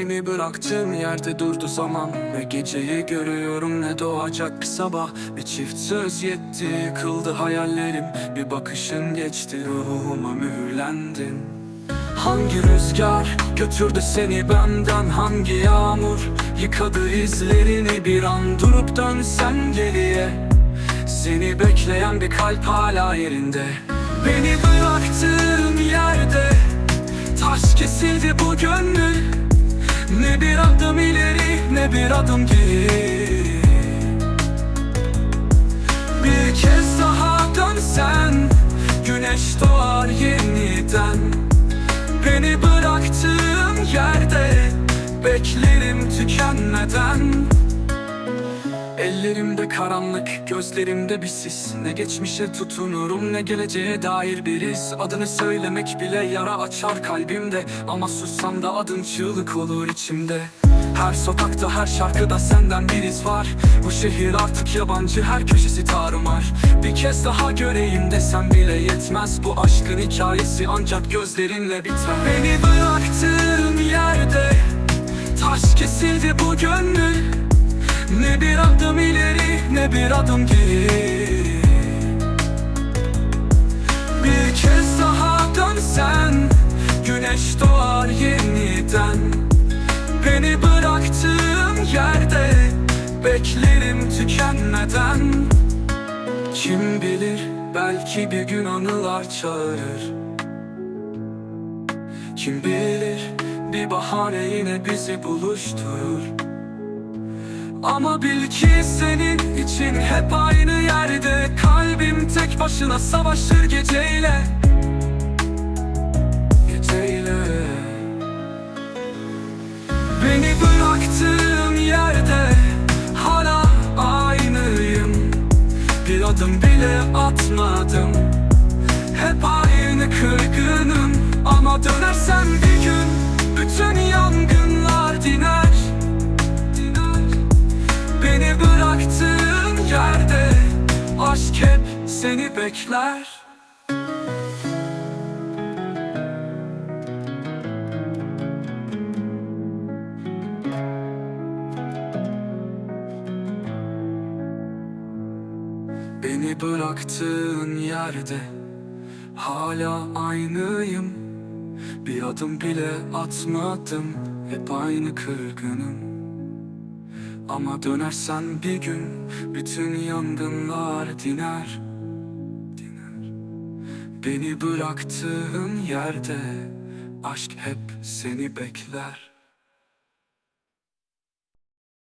Beni bıraktığın yerde durdu zaman. Ne geceyi görüyorum ne doğacak sabah. Bir çift söz yetti yıkıldı hayallerim. Bir bakışın geçti ruhuma mühürlendin. Hangi rüzgar götürdü seni benden? Hangi yağmur yıkadı izlerini? Bir an durup dönsen geriye. Seni bekleyen bir kalp hala yerinde. Beni bıraktığın yerde Taş kesildi bu gönül Ne bir adım ileri ne bir adım geri. Bir kez daha dönsen Güneş doğar yeniden. Beni bıraktığın yerde Beklerim tükenmeden Ellerimde karanlık, gözlerimde bir sis. Ne geçmişe tutunurum ne geleceğe dair bir iz Adını söylemek bile yara açar kalbimde. Ama sussam da adın çığlık olur içimde. Her sokakta her şarkıda senden bir iz var. Bu şehir artık yabancı her köşesi tarumar. Bir kez daha göreyim desem bile yetmez. Bu aşkın hikayesi ancak gözlerinle biter. Beni bıraktığın yerde Taş kesildi bu gönül bir adım ileri ne bir adım geri. Bir kez daha dönsen Güneş doğar yeniden. Beni bıraktığın yerde Beklerim tükenmeden. Kim bilir belki bir gün anılar çağırır. Kim bilir bir bahane yine bizi buluşturur ama bil ki senin için hep aynı yerde Kalbim tek başına savaşır geceyle. Geceyle. Beni bıraktığın yerde Hala aynıyım. Bir adım bile atmadım. Hep aynı kırgınım. Ama dönersem bir gün Bütün yangınlar diner yerde Aşk hep seni bekler. Beni bıraktığın yerde Hala aynıyım. Bir adım bile atmadım Hep aynı kırgınım ama dönersen bir gün bütün yangınlar diner Diner. Beni bıraktığın yerde aşk hep seni bekler